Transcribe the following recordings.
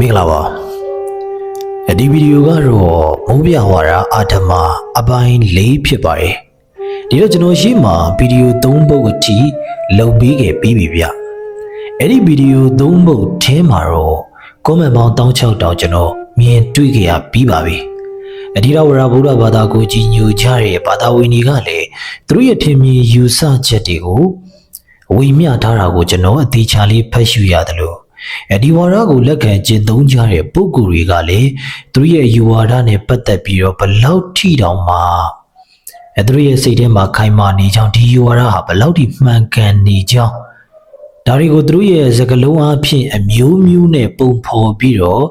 မင်္ဂလာပါဒီဗီဒီယိုကတော့မုံပြဝါဒအာဓမအပိုင်း၄ဖြစ်ပါတယ်ဒီတော့ကျွန်တော်ရှေ့မှာဗီဒီယို၃ပုတ်အထိလုံပြီးခဲ့ပြီးပြီဗျအဲ့ဒီဗီဒီယို၃ပုတ်ထဲမှာတော့ comment ပေါင်း16တောင်ကျွန်တော်မြင်တွေ့ခဲ့ရပြီးပါပြီအဒီရဝရဗုဒ္ဓဘာသာကိုကြီးညိုကြတဲ့ဘာသာဝင်တွေကလည်းသူတို့ရဲ့ထင်မြင်ယူဆချက်တွေကိုဝေမျှထားတာကိုကျွန်တော်အသေးချာလေးဖတ်ရှုရတယ်လို့ အဲဒီဝါဒကိုလက်ခံကျင့်သုံးကြတဲ့ပုဂ္ဂိုလ်တွေကလည်းသူတို့ရဲ့ယူဝါဒနဲ့ပတ်သက်ပြီးတော့ဘလောက်ထိတောင်မှအဲသူတို့ရဲ့စိတ်ထဲမှာခိုင်မာနေကြောင်းဒီယူဝါဒဟာဘလောက်ထိမှန်ကန်နေကြောင်းဒါတွေကိုသူတို့ရဲ့စကားလုံးအဖြစ်အမျိုးမျိုးနဲ့ပုံဖော်ပြီးတော့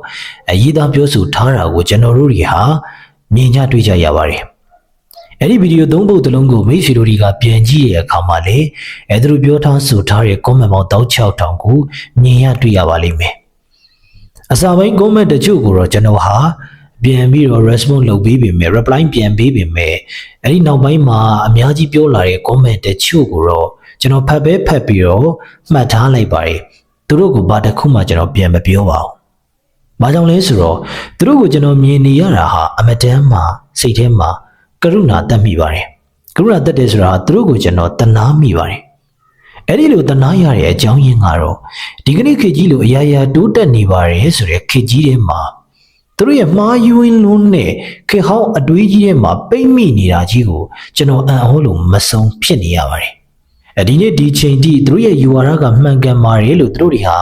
အရေးသားပြောဆိုထားတာကိုကျွန်တော်တို့တွေဟာမြင်ကြတွေ့ကြရပါတယ်။ အဲ့ဒီဗီဒီယိုသုံးပုဒ်တစ်လုံးကိုမိတ်ဆွေတို့တွေကပြန်ကြည့်ရတဲ့အခါမှာလေအဲ့သူတို့ပြောထားဆိုထားတဲ့ comment ပေါင်း16000ကိုမြင်ရတွေ့ရပါလိမ့်မယ်။အစာပိုင်း comment တချို့ကိုတော့ကျွန်တော်ဟာပြန်ပြီးတော့ response လုပ်ပေးပေမဲ့ reply ပြန်ပေးပေမဲ့အဲ့ဒီနောက်ပိုင်းမှာအများကြီးပြောလာတဲ့ comment တချို့ကိုတော့ကျွန်တော်ဖတ်ပဲဖတ်ပြီးတော့မှတ်ထားလိုက်ပါတယ်။သူတို့ကဘာတစ်ခုမှကျွန်တော်ပြန်မပြောပါဘူး။ဘာကြောင့်လဲဆိုတော့သူတို့ကိုကျွန်တော်မြင်နေရတာဟာအမတန်မှစိတ်ထဲမှာက ရုဏာတက်မိပါတယ်။ကရုဏာတက်တယ်ဆိုတာသူတို့ကိုကျွန်တော်တနာမိပါတယ်။အဲ့ဒီလိုတနာရတဲ့အကြောင်းရင်းကတော့ဒီကနေ့ခေတ်ကြီးလိုအရာရာတိုးတက်နေပါတယ်ဆိုတဲ့ခေတ်ကြီးထဲမှာသူတို့ရဲ့မှားယွင်းလုံးနဲ့ခေတ်ဟောင်းအတွေးကြီးထဲမှာပိတ်မိနေတာကြီးကိုကျွန်တော်အံ့ဩလို့မဆုံးဖြစ်နေရပါတယ်။အဲဒီနေ့ဒီချိန်ထိသူတို့ရဲ့ယူဝါဒကမှန်ကန်ပါတယ်လို့သူတို့တွေဟာ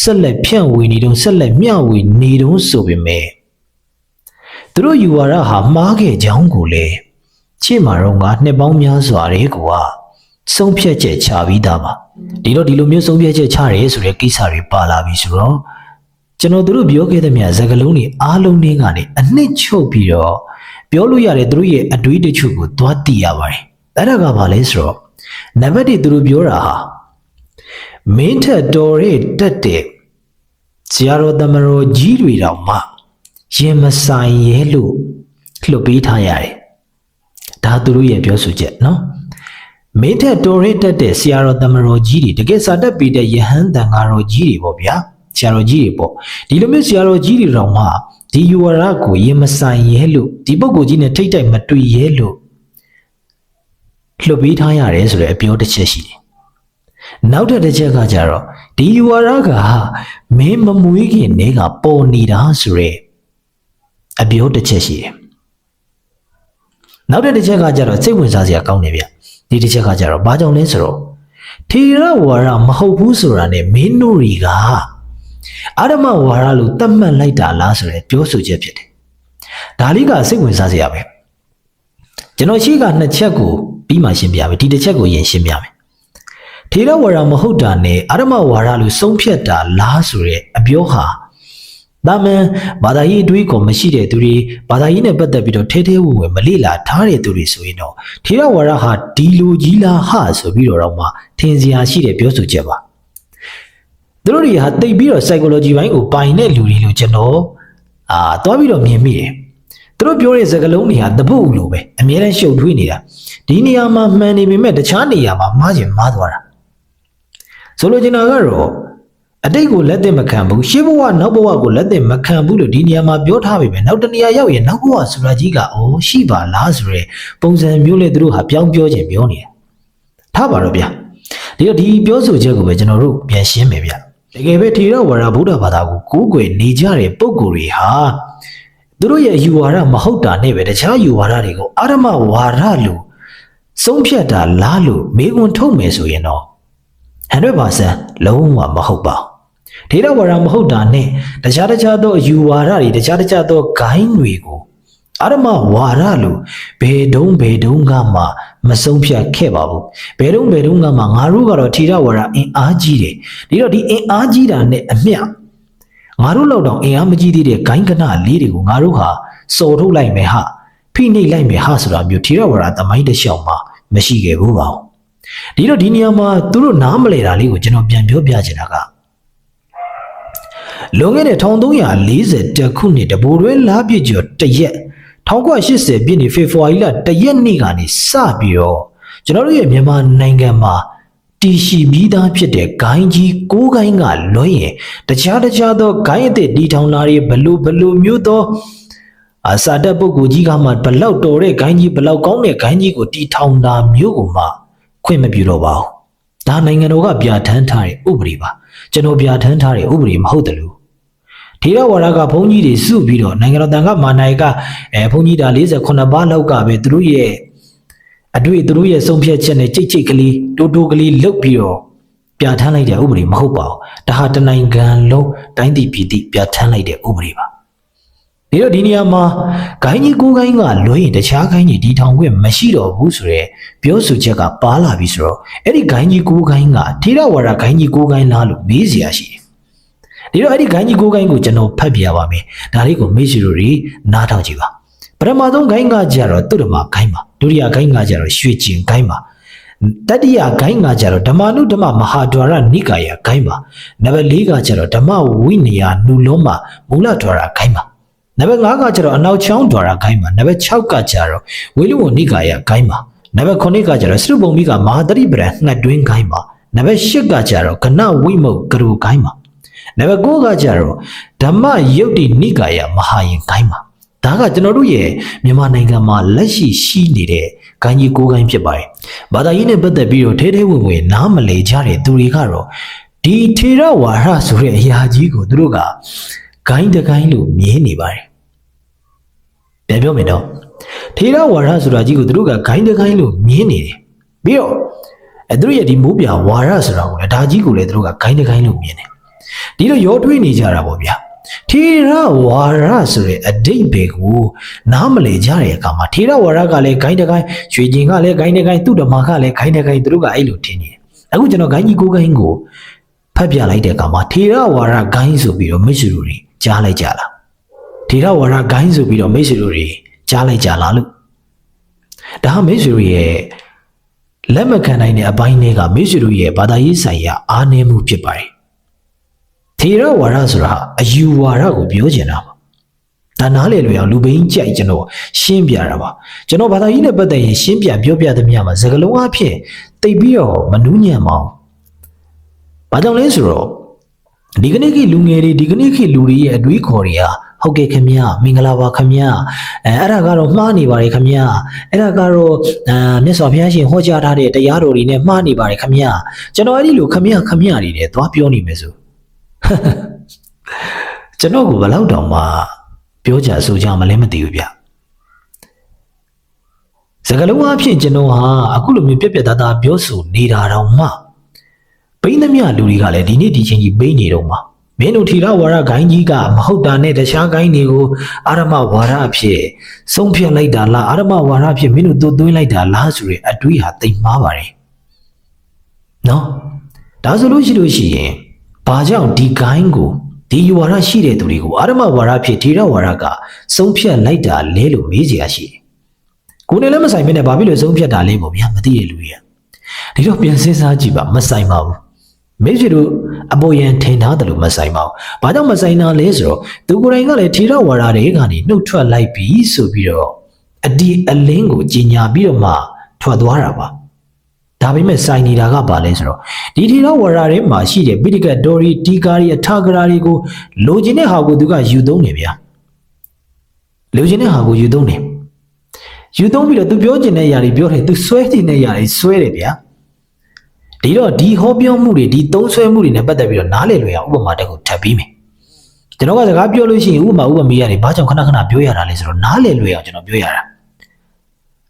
ဆက်လက်ဖြန့်ဝေနေတုံးဆက်လက်မျှဝေနေတုံးဆိုပေမဲ့ သူတို့ယူဝါဒဟာမှားခဲ့ကြောင်းကိုလေချစ်မာတော့ကနှစ်ပေါင်းများစွာတဲ့ကွာဆုံးဖြတ်ချက်ချပြီးသားပါဒီတော့ဒီလိုမျိုးဆုံးဖြတ်ချက်ချရဲဆိုတဲ့ကိစ္စတွေပါလာပြီဆိုတော့ကျွန်တော်တို့ပြောခဲ့တဲ့မြတ်စကလုံးတွေအားလုံးတွေကနေအနှစ်ချုပ်ပြီးတော့ပြောလို့ရတဲ့သူတို့ရဲ့အတွေးတချို့ကိုသွားသိရပါတယ်အဲ့ဒါကဘာလဲဆိုတော့နံပါတ်1သူတို့ပြောတာဟာမင်းထက်တော်ရဲ့တက်တဲ့ဇာတော်တမတော်ကြီးတွေတောင်မှ ရင်မဆိုင်ရဲလို့လှုပ်ပေးထားရတယ်ဒါသူတို့ရဲ့ပြောဆိုချက်နော်မင်းထက်တော်ရဲတက်တဲ့ဆရာတော်တမတော်ကြီးတွေတကယ်စာတက်ပြီးတဲ့ယဟန်တန်ဃာတော်ကြီးတွေပေါ့ဗျာဆရာတော်ကြီးတွေပေါ့ဒီလိုမျိုးဆရာတော်ကြီးတွေတောင်မှဒီယူဝရကိုရင်မဆိုင်ရဲလို့ဒီပုဂ္ဂိုလ်ကြီးနဲ့ထိတ်တိုက်မတွေ့ရဲလို့လှုပ်ပေးထားရတယ်ဆိုတဲ့အပြောတစ်ချက်ရှိတယ်နောက်ထပ်တစ်ချက်ကကြတော့ဒီယူဝရကမင်းမမွေးခင်နေကပေါ်နေတာဆိုရဲ အပြောတစ်ချက်ရှိတယ်နောက်တဲ့တစ်ချက်ကကြတော့စိတ်ဝင်စားစရာကောင်းတယ်ဗျဒီတစ်ချက်ကကြတော့ဘာကြောင့်လဲဆိုတော့ထေရဝါရမဟုတ်ဘူးဆိုတာနဲ့မင်းတို့တွေကအာရမဝါရလို့သတ်မှတ်လိုက်တာလားဆိုတဲ့ပြောဆိုချက်ဖြစ်တယ်ဒါလေးကစိတ်ဝင်စားစရာပဲကျွန်တော်ရှိကနှစ်ချက်ကိုပြီးမှရှင်းပြမယ်ဒီတစ်ချက်ကိုရင်ရှင်းပြမယ်ထေရဝါရမဟုတ်တာနဲ့အာရမဝါရလို့ဆုံးဖြတ်တာလားဆိုတဲ့အပြောဟာ ဒါမှန်ဘာသာရေးအတွေးကိုမရှိတဲ့သူတွေဘာသာရေးနဲ့ပတ်သက်ပြီးတော့ထဲထဲဝင်ဝင်မလေ့လာထားတဲ့သူတွေဆိုရင်တော့ထေရဝါဒဟာဒီလိုကြီးလားဟာဆိုပြီးတော့တော့မှထင်စရာရှိတဲ့ပြောဆိုချက်ပါသူတို့တွေဟာတိတ်ပြီးတော့ psychology ဘိုင်းကိုပိုင်တဲ့လူတွေလို့ကျွန်တော်အာတွားပြီးတော့မြင်မိတယ်သူတို့ပြောတဲ့စကားလုံးတွေဟာတပုတ်လိုပဲအများနဲ့ရှုပ်ထွေးနေတာဒီနေရာမှာမှန်နေပေမဲ့တခြားနေရာမှာမှားချင်မှားသွားတာဆိုလိုချင်တာကတော့ အတိတ်ကိုလက်သက်မခံဘူးရှေးဘဝနောက်ဘဝကိုလက်သက်မခံဘူးလို့ဒီနေရာမှာပြောထားပေမဲ့နောက်တနေရာရောက်ရင်နောက်ဘဝဆိုတာကြီးကအိုးရှိပါလားဆိုရဲပုံစံမျိုးနဲ့သူတို့ဟာပြောင်းပြောခြင်းပြောနေတယ်ထားပါတော့ဗျာဒီတော့ဒီပြောဆိုချက်ကိုပဲကျွန်တော်တို့ပြန်ရှင်းမယ်ဗျာတကယ်ပဲထေရဝါဒဗုဒ္ဓဘာသာကိုကိုးကွယ်နေကြတဲ့ပုဂ္ဂိုလ်တွေဟာသူတို့ရဲ့ယူဝါဒမဟုတ်တာနဲ့ပဲတခြားယူဝါဒတွေကိုအာရမဝါဒလို့ဆုံးဖြတ်တာလားလို့မေးခွန်းထုတ်မယ်ဆိုရင်တော့100%လုံးဝမဟုတ်ပါဘူး ဒေတာဝါဒမဟုတ်တာနဲ့တခြားတခြားသောယူဝါဒတွေတခြားတခြားသောဂိုင်းတွေကိုအာရမဝါဒလို့ဘယ်တုံးဘယ်တုံးကမှမဆုံးဖြတ်ခဲ့ပါဘူးဘယ်တုံးဘယ်တုံးကမှငါတို့ကတော့ထေရဝါဒအင်အားကြီးတယ်ဒီတော့ဒီအင်အားကြီးတာနဲ့အမျှငါတို့လောက်တောင်အင်အားမကြီးသေးတဲ့ဂိုင်းကနလေးတွေကိုငါတို့ဟာစော်ထုတ်လိုက်မယ်ဟာဖိနှိပ်လိုက်မယ်ဟာဆိုတာမျိုးထေရဝါဒသမိုင်းတစ်လျှောက်မှာမရှိခဲ့ဘူးပါဘူးဒီတော့ဒီနေရာမှာသူတို့နားမလဲတာလေးကိုကျွန်တော်ပြန်ပြောပြချင်တာက လွန်ခဲ့တဲ့1340တက်ခုနှစ်တဘိုးတွဲလားပြည့်ကျော်တရက်1980ပြည့်နှစ်ဖေဖော်ဝါရီလတရက်နေ့ကနေစပြီးတော့ကျွန်တော်တို့ရဲ့မြန်မာနိုင်ငံမှာတီရှိပြီးသားဖြစ်တဲ့ဂိုင်းကြီးကိုးဂိုင်းကလွှဲရင်တခြားတခြားသောဂိုင်းအသစ်တီထောင်လာတွေဘလို့ဘလို့မျိုးသောအစာတက်ပုဂ္ဂိုလ်ကြီးကမှဘလောက်တော်တဲ့ဂိုင်းကြီးဘလောက်ကောင်းတဲ့ဂိုင်းကြီးကိုတီထောင်တာမျိုးကိုမှခွင့်မပြုတော့ပါဘူး။ဒါနိုင်ငံတော်ကပြဋ္ဌာန်းထားတဲ့ဥပဒေပါ။ကျွန်တော်ပြဋ္ဌာန်းထားတဲ့ဥပဒေမဟုတ်တယ်လို့ ထေရဝါဒကဘုန်းကြီးတွေစုပြီးတော့နိုင်ငံတော်တန်ခါမာနိုင်ကအဲဘုန်းကြီးတာ48ပါးလောက်ကပဲသူတို့ရဲ့အတွေ့သူတို့ရဲ့ဆုံးဖြတ်ချက်နဲ့ကြိတ်ကြိတ်ကလေးတိုးတိုးကလေးလုတ်ပြီးတော့ပြဋ္ဌာန်းလိုက်တဲ့ဥပဒေမဟုတ်ပါဘူး။ဒါဟာတနိုင်ငံလုံးတိုင်းပြည်ပြည်တည်ပြဋ္ဌာန်းလိုက်တဲ့ဥပဒေပါ။ဒီတော့ဒီနေရာမှာဂိုင်းကြီးကိုးဂိုင်းကလွှဲရင်တခြားဂိုင်းကြီးဒီထောင်ခွင့်မရှိတော့ဘူးဆိုရဲပြောဆိုချက်ကပါလာပြီဆိုတော့အဲ့ဒီဂိုင်းကြီးကိုးဂိုင်းကထေရဝါဒဂိုင်းကြီးကိုးဂိုင်းလားလို့မေးစရာရှိတယ်။ ဒီတော့အဲ့ဒီဂိုင်းကြီးကိုးဂိုင်းကိုကျွန်တော်ဖတ်ပြရပါမယ်။ဒါလေးကိုမေ့စီတို့တွေနားထောင်ကြည့်ပါ။ပထမဆုံးဂိုင်းကကြတော့သူ့ဓမ္မဂိုင်းပါဒုတိယဂိုင်းကကြတော့ရွှေကျင်ဂိုင်းပါတတိယဂိုင်းကကြတော့ဓမ္မနုဓမ္မမဟာဒွါရနိကာယဂိုင်းပါနံပါတ်၄ကကြတော့ဓမ္မဝိနည်းနုလုံးမှာမူလဒွါရဂိုင်းပါနံပါတ်5ကကြတော့အနောက်ချောင်းဒွါရဂိုင်းပါနံပါတ်6ကကြတော့ဝိလုဝနိကာယဂိုင်းပါနံပါတ်9ကကြတော့စရုပုံမိကမဟာတရိပရငှက်တွင်းဂိုင်းပါနံပါတ်10ကကြတော့ကနဝိမုတ်ကရုဂိုင်းပါ နံပါတ်9ကကြတော့ဓမ္မယုတ်တိနိကာယမဟာယင်ဂိုင်းပါဒါကကျွန်တော်တို့ရဲ့မြန်မာနိုင်ငံမှာလက်ရှိရှိနေတဲ့ဂိုင်းကြီးကိုးဂိုင်းဖြစ်ပါတယ်။ဘာသာရေးနဲ့ပတ်သက်ပြီးတော့ထဲထဲဝင်ဝင်နားမလည်ကြတဲ့သူတွေကတော့ဒီထေရဝါဒဆိုတဲ့အရာကြီးကိုသူတို့ကဂိုင်းတဂိုင်းလို့မြင်နေပါတယ်။ပြန်ပြောမယ်တော့ထေရဝါဒဆိုတာကြီးကိုသူတို့ကဂိုင်းတဂိုင်းလို့မြင်နေတယ်။ပြီးတော့အဲသူတို့ရဲ့ဒီမိုးပြဝါဒဆိုတာကိုလည်းဒါကြီးကိုလည်းသူတို့ကဂိုင်းတဂိုင်းလို့မြင်တယ်။ ဒီလိုရောထွေးနေကြတာပေါ့ဗျာ။ထေရဝါရဆိုတဲ့အတိတ်ဘေကိုနားမလည်ကြတဲ့အခါမှာထေရဝါရကလည်းဂိုင်းတကိုင်းရွှေကျင်ကလည်းဂိုင်းတကိုင်းသူ့ဓမ္မကလည်းဂိုင်းတကိုင်းသူတို့ကအဲ့လိုထင်နေတယ်အခုကျွန်တော်ဂိုင်းကြီးကိုဂိုင်းကိုဖတ်ပြလိုက်တဲ့အခါမှာထေရဝါရဂိုင်းဆိုပြီးတော့မိတ်ဆွေတို့တွေကြားလိုက်ကြလားထေရဝါရဂိုင်းဆိုပြီးတော့မိတ်ဆွေတို့တွေကြားလိုက်ကြလားလို့ဒါဟာမိတ်ဆွေတို့ရဲ့လက်မခံနိုင်တဲ့အပိုင်းတွေကမိတ်ဆွေတို့ရဲ့ဘာသာရေးဆိုင်ရာအားနည်းမှုဖြစ်ပါတယ် ထေရဝါဒဆိုတာအယူဝါဒကိုပြောချင်တာပါဒါနားလေလွယ်အောင်လူဘိန်းကြိုက်ကျွန်တော်ရှင်းပြတာပါကျွန်တော်ဘာသာရေးနဲ့ပတ်သက်ရင်ရှင်းပြပြောပြသမျှမှာစကလုံးအဖြစ်တိတ်ပြီးတော့မနှူးညံ့မအောင်ဘာကြောင့်လဲဆိုတော့ဒီကနေ့ခေတ်လူငယ်တွေဒီကနေ့ခေတ်လူတွေရဲ့အတွေးခေါ်တွေကဟုတ်ကဲ့ခင်ဗျာမင်္ဂလာပါခင်ဗျာအဲအဲ့ဒါကတော့မှားနေပါတယ်ခင်ဗျာအဲ့ဒါကတော့အာမြတ်စွာဘုရားရှင်ဟောကြားထားတဲ့တရားတော်တွေနဲ့မှားနေပါတယ်ခင်ဗျာကျွန်တော်အဲ့ဒီလိုခင်ဗျာခင်ဗျာတွေနဲ့သွားပြောနေမယ်ဆို ကျွန်တော်ကဘယ်လောက်တောင်မှပြောကြဆိုကြမလဲမသိဘူးဗျစကလုံးအဖြစ်ကျွန်တော်ဟာအခုလိုမျိုးပြက်ပြက်သားသားပြောဆိုနေတာတောင်မှဘိန်းသမျှလူတွေကလည်းဒီနေ့ဒီချိန်ကြီးဘိန်းနေတော့မှမင်းတို့ထီရဝါရဂိုင်းကြီးကမဟုတ်တာနဲ့တခြားဂိုင်းတွေကိုအာရမဝါရအဖြစ်ဆုံးဖြတ်လိုက်တာလားအာရမဝါရအဖြစ်မင်းတို့သွတ်သွင်းလိုက်တာလားဆိုတဲ့အတွေးဟာတိမ်မားပါတယ်နော်ဒါဆိုလို့ရှိလို့ရှိရင် ဘာကြောင့်ဒီဂိုင်းကိုဒီယူဝါဒရှိတဲ့သူတွေကိုအာရမဝါဒဖြစ်ထေရဝါဒကဆုံးဖြတ်လိုက်တာလဲလို့မေးကြရရှိတယ်။ကိုယ်နဲ့လည်းမဆိုင်မနဲ့ဘာဖြစ်လို့ဆုံးဖြတ်တာလဲပေါ့ဗျာမသိရလူကြီး။ဒီတော့ပြန်စဉ်းစားကြည့်ပါမဆိုင်ပါဘူး။မေးကြည့်လို့အပေါ်ယံထင်ထားတယ်လို့မဆိုင်ပါဘူး။ဘာကြောင့်မဆိုင်တာလဲဆိုတော့သူကိုယ်တိုင်ကလည်းထေရဝါဒတွေကနေနှုတ်ထွက်လိုက်ပြီဆိုပြီးတော့အဒီအလင်းကိုကြီးညာပြီးတော့မှထွက်သွားတာပါ။ ဒါပေမဲ့စိုင်နေတာကဘာလဲဆိုတော့ဒီထီတော့ဝရထဲမှာရှိတဲ့ပိဋကတ်တော်ရီဒီကာရီအထာဂရာတွေကိုလိုချင်တဲ့ဟာကိုသူကယူသုံးနေဗျာလိုချင်တဲ့ဟာကိုယူသုံးနေယူသုံးပြီးတော့သူပြောချင်တဲ့ຢာတွေပြောတယ်သူဆွဲချင်တဲ့ຢာတွေဆွဲတယ်ဗျာဒီတော့ဒီဟောပြောမှုတွေဒီသုံးဆွဲမှုတွေနဲ့ပတ်သက်ပြီးတော့နားလည်လွယ်အောင်ဥပမာတစ်ခုထပ်ပြီးမယ်ကျွန်တော်ကစကားပြောလို့ရှိရင်ဥပမာဥပမာရတယ်ဘာကြောင့်ခဏခဏပြောရတာလဲဆိုတော့နားလည်လွယ်အောင်ကျွန်တော်ပြောရတာ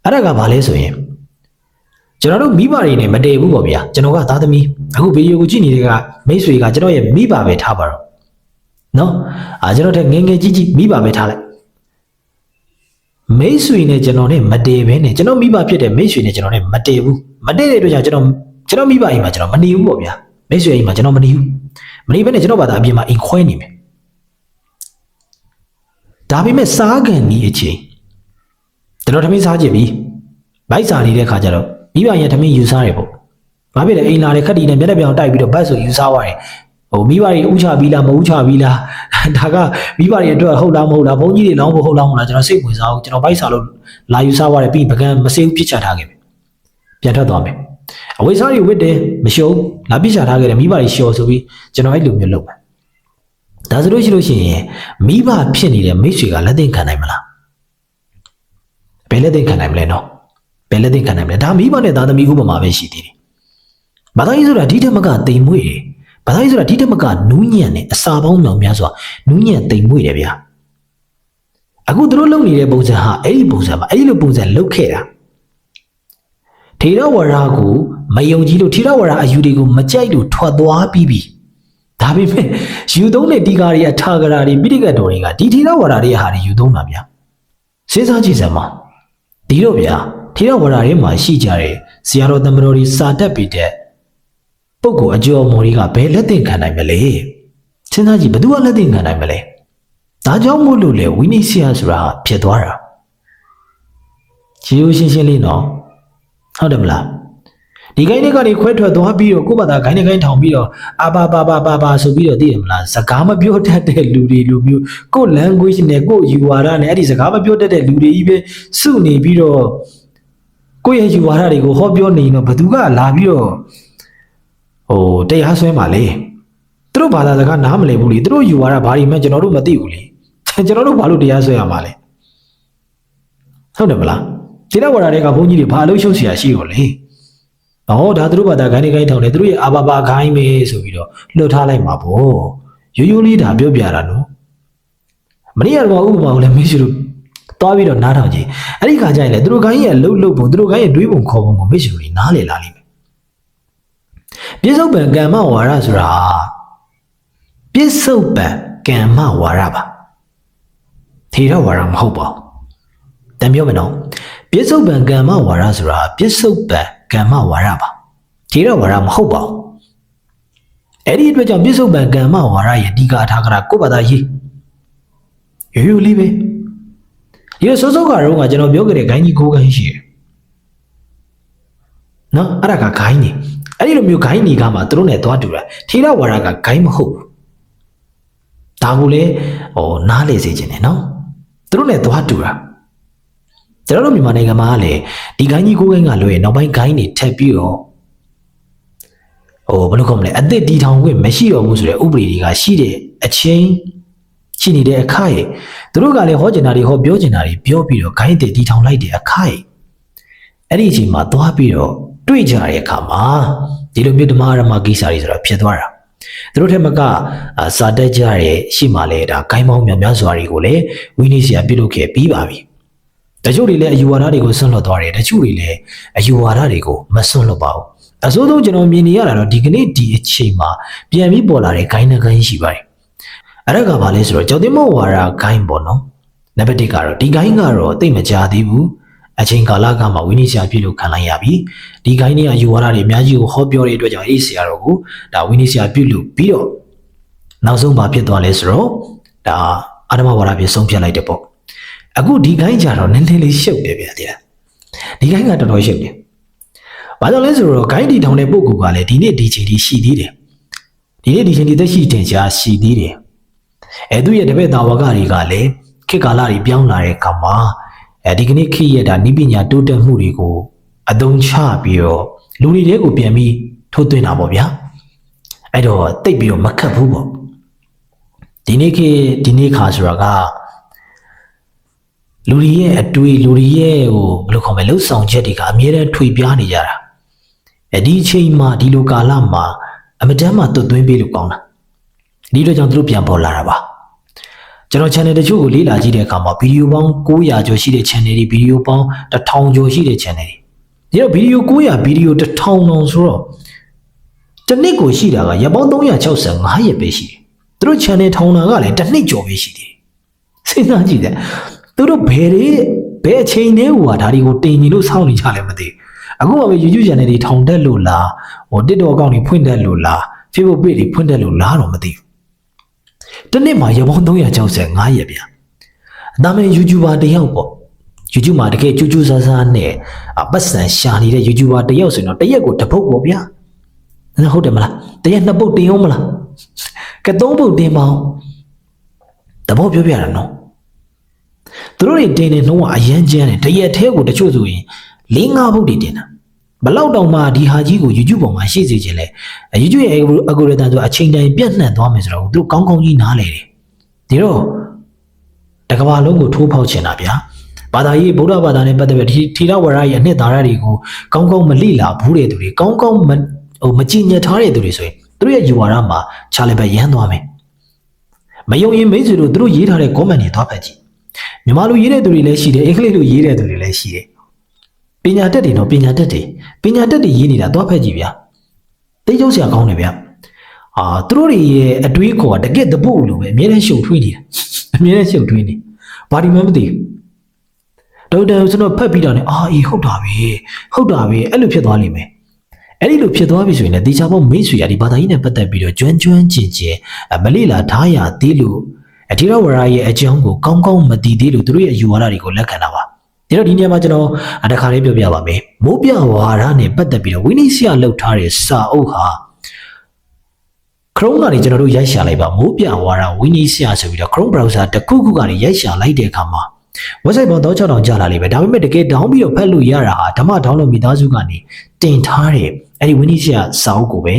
အဲ့ဒါကဘာလဲဆိုရင် ကျွန်တော်တို့မိဘတွေနဲ့မတည်ဘူးပေါ့ဗျာကျွန်တော်ကသားသမီးအခုဗီဒီယိုကိုကြည့်နေတဲ့ကမိတ်ဆွေကကျွန်တော်ရဲ့မိဘပဲထားပါတော့နော်အာကျွန်တော်တဲ့ငယ်ငယ်ကြီးကြီးမိဘပဲထားလိုက်မိတ်ဆွေနဲ့ကျွန်တော်နဲ့မတည်ဘဲနဲ့ကျွန်တော်မိဘဖြစ်တဲ့မိတ်ဆွေနဲ့ကျွန်တော်နဲ့မတည်ဘူးမတည်တဲ့အတွက်ကြောင့်ကျွန်တော်ကျွန်တော်မိဘအိမ်မှာကျွန်တော်မနေဘူးပေါ့ဗျာမိတ်ဆွေအိမ်မှာကျွန်တော်မနေဘူးမနေဘဲနဲ့ကျွန်တော်ဘာသာအပြင်မှာအိမ်ခွဲနေမယ်ဒါပေမဲ့စားကန်ဒီအချိန်ကျွန်တော်ထမင်းစားကြပြီဘိုက်စာနေတဲ့ခါကျတော့ မိဘရဲ့သမီးယူစားတယ်ပေါ့။ဘာဖြစ်လဲအိမ်လာတဲ့ခက်တီနဲ့မျက်နှာပြောင်တိုက်ပြီးတော့ဘတ်ဆိုယူစားသွားတယ်။ဟိုမိဘတွေဥချပြီးလားမဥချပြီးလား။ဒါကမိဘတွေအတွက်ဟုတ်လားမဟုတ်လားဘုန်းကြီးတွေလောင်းဖို့ဟုတ်လားမဟုတ်လားကျွန်တော်စိတ်ဝင်စားအောင်ကျွန်တော်ဘိုက်စာလို့လာယူစားသွားတယ်ပြီးပကံမစေးဘူးပြစ်ချထားခဲ့ပြီ။ပြန်ထွက်သွားမယ်အဝိစားတွေဝစ်တယ်မရှုံးလာပြစ်ချထားခဲ့တယ်မိဘတွေရှော်ဆိုပြီးကျွန်တော်အဲ့လိုမျိုးလုပ်မယ်ဒါဆိုလို့ရှိလို့ရှိရင်မိဘဖြစ်နေတဲ့မိတ်ဆွေကလက်သင့်ခံနိုင်မလားဘယ်လက်သင့်ခံနိုင်မလဲနော် ဘယ်လက်သင့်ခံနိုင်မလဲဒါမိဘနဲ့သားသမီးဥပမာပဲရှိသေးတယ်ဘာသာရေးဆိုတာဒီထက်မကတိမ်မွေ့တယ်ဘာသာရေးဆိုတာဒီထက်မကနူးညံ့တယ်အစာပေါင်းမြောင်များစွာနူးညံ့တိမ်မွေ့တယ်ဗျာအခုသူတို့လုပ်နေတဲ့ပုံစံဟာအဲ့ဒီပုံစံမှာအဲ့ဒီလိုပုံစံလုပ်ခဲ့တာထေရဝါဒကိုမယုံကြည်လို့ထေရဝါဒအယူတွေကိုမကြိုက်လို့ထွက်သွားပြီးပြီဒါပေမဲ့ယူသုံးတဲ့ဒီကာတွေအထာဂရာတွေပိဋကတ်တော်တွေကဒီထေရဝါဒတွေဟာတွေယူသုံးတာဗျာစဉ်းစားကြည့်စမ်းပါဒီတော့ဗျာ ထေရဝါဒတွေမှာရှိကြတဲ့ဇာတော်တမတော်တွေစာတတ်ပြီးတဲ့ပုဂ္ဂိုလ်အကျော်မော်တွေကဘယ်လက်သင့်ခံနိုင်မလဲစဉ်းစားကြည့်ဘယ်သူကလက်သင့်ခံနိုင်မလဲဒါကြောင့်မို့လို့လေဝိနည်းဆရာဆိုတာဖြစ်သွားတာရိုးရှင်းရှင်းလေးနော်ဟုတ်တယ်မလားဒီကိုင်းတွေကနေခွဲထွက်သွားပြီးတော့ကိုယ့်ဘာသာဂိုင်းတွေဂိုင်းထောင်ပြီးတော့အာပါပါပါပါပါဆိုပြီးတော့သိတယ်မလားစကားမပြောတတ်တဲ့လူတွေလူမျိုးကိုယ့် language နဲ့ကိုယ့်ယူဝါဒနဲ့အဲ့ဒီစကားမပြောတတ်တဲ့လူတွေကြီးပဲစုနေပြီးတော့ ကိုယ့်ရဲ့ယူဝါဒတွေကိုဟောပြောနေရင်တော့ဘသူကလာပြီးတော့ဟိုတရားဆွဲမှာလေသူတို့ဘာသာစကားနားမလည်ဘူးလေသူတို့ယူဝါဒဘာတွေမှကျွန်တော်တို့မသိဘူးလေကျွန်တော်တို့ဘာလို့တရားဆွဲရမှာလဲဟုတ်တယ်မလားခြေတော်ဝါဒတွေကဘုန်းကြီးတွေဘာလို့ရှုပ်เสียရှိရောလဲ။ဟောဒါသူတို့ဘာသာခိုင်းနေခိုင်းထောင်တယ်သူတို့ရဲ့အာဘာဘာခိုင်းပဲဆိုပြီးတော့လွတ်ထားလိုက်မှာပေါ့။ရိုးရိုးလေးဒါပြောပြတာနော်။မနေ့ကတော့ဥပမာကိုလည်းမေးရှိလို့ သွားပြီးတော့နားထောင်ကြည့်။အဲ့ဒီခါကျရင်လေသူတို့ခိုင်းရဲ့လှုပ်လှုပ်ပုံသူတို့ခိုင်းရဲ့တွေးပုံခေါ်ပုံကိုမေးရှိလို့နားလေလာလိမ့်မယ်။ပြစ္ဆုတ်ပံကမ္မဝါရဆိုတာပြစ္ဆုတ်ပံကမ္မဝါရပါ။ထေရဝါရမဟုတ်ပါဘူး။တန်ပြောမယ်နော်။ပြစ္ဆုတ်ပံကမ္မဝါရဆိုတာပြစ္ဆုတ်ပံကမ္မဝါရပါခြေရဝါရမဟုတ်ပါဘူးအဲ့ဒီအတွက်ကြောင့်ပြစ္ဆုတ်ပံကမ္မဝါရရဲ့ဒီကာထာကရာကိုယ့်ဘာသာရေးရိုးရိုးလေးပဲ ဒီလိုစောစောကတော့ကကျွန်တော်ပြောခဲ့တဲ့ဂိုင်းကြီးကိုးဂိုင်းရှိတယ်နော်အဲ့ဒါကဂိုင်းနေအဲ့ဒီလိုမျိုးဂိုင်းနေကမှသူတို့နဲ့သွားတူတာထေရဝါရကဂိုင်းမဟုတ်ဘူးဒါကိုလေဟိုနားလေစေခြင်းနဲ့နော်သူတို့နဲ့သွားတူတာကျွန်တော်တို့မြန်မာနိုင်ငံမှာလည်းဒီဂိုင်းကြီးကိုဂိုင်းကလွယ်နောက်ပိုင်းဂိုင်းတွေထပ်ပြီးတော့ဟိုဘယ်လိုခေါ်မလဲအသစ်တီထောင်ခွင့်မရှိတော့ဘူးဆိုတဲ့ဥပဒေတွေကရှိတဲ့အချင်း ရှိနေတဲ့အခိုက်သူတို့ကလည်းဟောကျင်တာတွေဟောပြောကျင်တာတွေပြောပြီးတော့ဂိုင်းတွေတီထောင်လိုက်တဲ့အခိုက်အဲ့ဒီအချိန်မှာသွားပြီးတော့တွေ့ကြတဲ့အခါမှာဒီလိုမျိုးဓမ္မရမကိစ္စတွေဆိုတာဖြစ်သွားတာသူတို့ထက်မကစာတက်ကြတဲ့ရှိမှလဲဒါဂိုင်းမောင်းများများစွာတွေကိုလည်းဝိနည်းဆရာပြုလုပ်ခဲ့ပြီးပါပြီတချို့တွေလည်းအယူဝါဒတွေကိုဆွန့်လွတ်သွားတယ်တချို့တွေလည်းအယူဝါဒတွေကိုမဆွန့်လွတ်ပါဘူးအစိုးဆုံးကျွန်တော်မြင်နေရတာတော့ဒီကနေ့ဒီအချိန်မှာပြန်ပြီးပေါ်လာတဲ့ဂိုင်းနှကိုင်းရှိပါတယ် အဲ့ဒါကဘာလဲဆိုတော့ကျောင်းတင်မောဝါဒဂိုင်းပေါ့နော်နံပါတ်1ကတော့ဒီဂိုင်းကတော့တိတ်မကြသေးဘူးအချိန်ကာလကမှဝိနည်းဆရာပြုလို့ခံလိုက်ရပြီဒီဂိုင်းတွေကယူဝါဒတွေအများကြီးကိုဟောပြောတဲ့အတွက်ကြောင့်အေးဆရာတော်ကိုဒါဝိနည်းဆရာပြုလို့ပြီးတော့နောက်ဆုံးဘာဖြစ်သွားလဲဆိုတော့ဒါအာဓမဝါဒပြဆုံးဖြတ်လိုက်တဲ့ပေါ့အခုဒီဂိုင်းကြတော့နည်းနည်းလေးရှုပ်တယ်ဗျာတဲ့ဒီဂိုင်းကတော်တော်ရှုပ်တယ်ဘာကြောင့်လဲဆိုတော့ဂိုင်းတီထောင်တဲ့ပုံကူကလည်းဒီနေ့ဒီချိန်ထိရှိသေးတယ်ဒီနေ့ဒီချိန်ထိသက်ရှိတင်ရှားရှိသေးတယ် အဲသူရဲ့တပည့်သားဝကတွေကလည်းခေတ်ကာလတွေပြောင်းလာတဲ့အခါမှာအဲဒီကနေ့ခေတ်ရဲ့ဒါနိပညာတိုးတက်မှုတွေကိုအသုံးချပြီးတော့လူတွေတဲကိုပြန်ပြီးထိုးသွင်းတာပေါ့ဗျာအဲ့တော့တိတ်ပြီးတော့မခတ်ဘူးပေါ့ဒီနေ့ခေတ်ဒီနေ့ခါဆိုတာကလူတွေရဲ့အတွေ့လူတွေရဲ့ဟိုဘယ်လိုခေါ်မလဲလှုပ်ဆောင်ချက်တွေကအမြဲတမ်းထွေပြားနေကြတာအဲဒီအချိန်မှာဒီလိုကာလမှာအမတမ်းမှတွတ်သွင်းပေးလို့ကောင်းတာ ဒီလိုကြောင့်သူတို့ပြန်ပေါ်လာတာပါကျွန်တော် channel တချို့ကိုလေ့လာကြည့်တဲ့အခါမှာဗီဒီယိုပေါင်း900ကျော်ရှိတဲ့ channel တွေဗီဒီယိုပေါင်း1000ကျော်ရှိတဲ့ channel တွေဒီတော့ဗီဒီယို900ဗီဒီယို1000တောင်ဆိုတော့တစ်နှစ်ကိုရှိတာကရက်ပေါင်း365ရက်ပဲရှိတယ်သူတို့ channel ထောင်တာကလည်းတစ်နှစ်ကျော်ပဲရှိတယ်စဉ်းစားကြည့်တယ်သူတို့ဘယ်တွေဘယ်အချိန်တည်းဟိုဟာဒါတွေကိုတင်ညီလို့စောင့်နေကြလဲမသိအခုမှပဲ YouTube channel တွေထောင်တက်လို့လားဟို TikTok account တွေဖွင့်တက်လို့လား Facebook page တွေဖွင့်တက်လို့လားတော့မသိ ဘူးတနေ့မှာရပေါင်း365ရက်ဗျာအသားမဲ YouTuber တယောက်ပေါ့ YouTube မှာတကယ်ကြိုးကြိုးစားစားနဲ့ပတ်စံရှာနေတဲ့ YouTuber တယောက်ဆိုရင်တော့တရက်ကိုတစ်ပုတ်ပေါ့ဗျာဟုတ်တယ်မလားတရက်နှစ်ပုတ်တင်အောင်မလားကဲသုံးပုတ်တင်ပါအောင်တဘောပြောပြတာနော်သူတို့တွေတင်နေနှုံးကအရန်ကျန်းတယ်တရက်သေးကိုတချို့ဆိုရင်၄၅ဘုတ်တွေတင်တာ ဘလောက်တောင်မှဒီဟာကြီးကို YouTube ပေါ်မှာရှိစေခြင်းလဲ YouTube ရဲ့ algorithm ဆိုအချိန်တိုင်းပြန့်နှံ့သွားမယ်ဆိုတော့သူတို့ကောင်းကောင်းကြီးနားလေတယ်ဒီတော့တကဘာလုံးကိုထိုးဖောက်ချင်တာဗျာဘာသာရေးဗုဒ္ဓဘာသာနဲ့ပတ်သက်ပြီးဒီထီရဝရရဲ့အနှစ်သာရတွေကိုကောင်းကောင်းမလိလာဘူးတဲ့သူတွေကောင်းကောင်းမဟိုမကြည်ညက်ထားတဲ့သူတွေဆိုရင်သူတို့ရဲ့ယူဝါဒမှာခြားလည်းပဲရမ်းသွားမယ်မယုံရင်မိတ်ဆွေတို့သူတို့ရေးထားတဲ့ comment တွေသွားဖတ်ကြည့်မြန်မာလူရေးတဲ့သူတွေလည်းရှိတယ်အင်္ဂလိပ်လူရေးတဲ့သူတွေလည်းရှိတယ် ပညာတတ်တွေတော့ပညာတတ်တွေပညာတတ်တွေရေးနေတာသွားဖတ်ကြည့်ဗျာသိကျုပ်ဆရာကောင်းတယ်ဗျာအာသူတို့တွေရဲ့အတွေးခေါ်ကတကက်တပုတ်လိုပဲအများနဲ့ရှုပ်ထွေးနေတာအများနဲ့ရှုပ်ထွေးနေဘာဒီမှမသိဘူးဒေါက်တာကျွန်တော်ဖတ်ပြီးတော့ ਨੇ အာအေးဟုတ်တာပဲဟုတ်တာပဲအဲ့လိုဖြစ်သွားလိမ့်မယ်အဲ့ဒီလိုဖြစ်သွားပြီဆိုရင်လည်းတေချာပေါမိတ်ဆွေရဒီဘာသာရေးနဲ့ပတ်သက်ပြီးတော့ကျွမ်းကျွမ်းကျင်ကျင်အမလိလာထားရသေးလို့အထီရဝရရဲ့အကြောင်းကိုကောင်းကောင်းမသိသေးလို့သူတို့ရဲ့အယူဝါဒတွေကိုလက်ခံတာပါဒီ တော့ဒီနေရာမှာကျွန်တော်အတခါလေးပြောပြပါမယ်မိုးပြဝါဒနဲ့ပတ်သက်ပြီးတော့ဝိနည်းဆရာလှုပ်ထားတဲ့စာအုပ်ဟာ Chrome ကနေကျွန်တော်တို့ရိုက်ရှာလိုက်ပါမိုးပြဝါဒဝိနည်းဆရာဆိုပြီးတော့ Chrome browser တစ်ခုခုကနေရိုက်ရှာလိုက်တဲ့အခါမှာ website ပေါင်း3000ကြာလာလိမ့်မယ်ဒါပေမဲ့တကယ် down ပြီးတော့ဖတ်လို့ရတာဟာဓမ္မ download မိသားစုကနေတင်ထားတဲ့အဲ့ဒီဝိနည်းဆရာစာအုပ်ကိုပဲ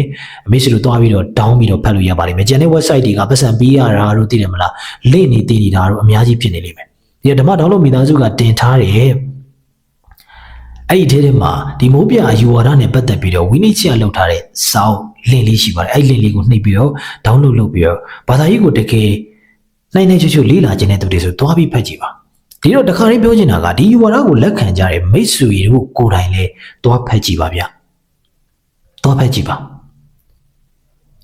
အမေစီတို့တွားပြီးတော့ down ပြီးတော့ဖတ်လို့ရပါလိမ့်မယ်ကျန်တဲ့ website တွေကပတ်စံပေးရတာတို့သိတယ်မလားလင့်နေတည်နေတာတို့အများကြီးဖြစ်နေလိမ့်မယ် ဒီဓမ္မ download မိသားစုကတင်ထားတဲ့အဲ့ဒီထဲထဲမှာဒီမိုးပြအယူဝါဒနဲ့ပတ်သက်ပြီးတော့ဝိနည်းဆရာလောက်ထားတဲ့စာအုပ်လင့်လေးရှိပါတယ်အဲ့ဒီလင့်လေးကိုနှိပ်ပြီးတော့ download လုပ်ပြီးတော့ဘာသာရေးကိုတကယ်နိုင်နိုင်ချွတ်ချွတ်လေ့လာခြင်းတဲ့သူတွေဆိုတွားပြီးဖတ်ကြည့်ပါဒီတော့တခါလေးပြောချင်တာကဒီယူဝါဒကိုလက်ခံကြတဲ့မိတ်ဆွေတို့ကိုယ်တိုင်လဲတွားဖတ်ကြည့်ပါဗျာတွားဖတ်ကြည့်ပါ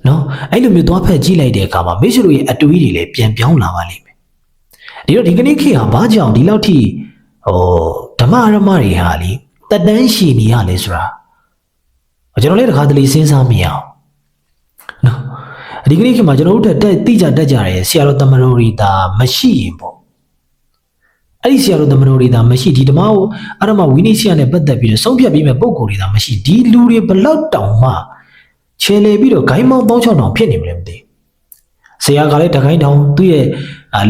နော်အဲ့လိုမျိုးတွားဖတ်ကြည့်လိုက်တဲ့အခါမှာမိတ်ဆွေတို့ရဲ့အတွေးတွေလည်းပြန်ပြောင်းလာပါလိမ့်မယ် ဒီတော့ဒီကနေ့ခေတ်ဟာဘာကြောင့်ဒီလောက်ထိဟိုဓမ္မရမတွေဟာလေတက်တန်းရှိနေရလဲဆိုတာကျွန်တော်လည်းတခါတလေစဉ်းစားမိအောင်နော်ဒီကနေ့ခေတ်မှာကျွန်တော်တို့တက်တိကျတက်ကြတယ်ဆရာတော်တမတော်ရီတာမရှိရင်ပေါ့အဲ့ဒီဆရာတော်တမတော်တွေသာမရှိဒီဓမ္မကိုအရမဝိနည်းဆရာနဲ့ပတ်သက်ပြီးတော့ဆုံးဖြတ်ပြီးမဲ့ပုံကိုယ်တွေသာမရှိဒီလူတွေဘလောက်တောင်မှခြေလေပြီးတော့ဂိုင်းမောင်းပေါင်းချောင်းတောင်ဖြစ်နေမလဲမသိ ဆရာကလည်းတခိုင်းတောင်သူ့ရဲ့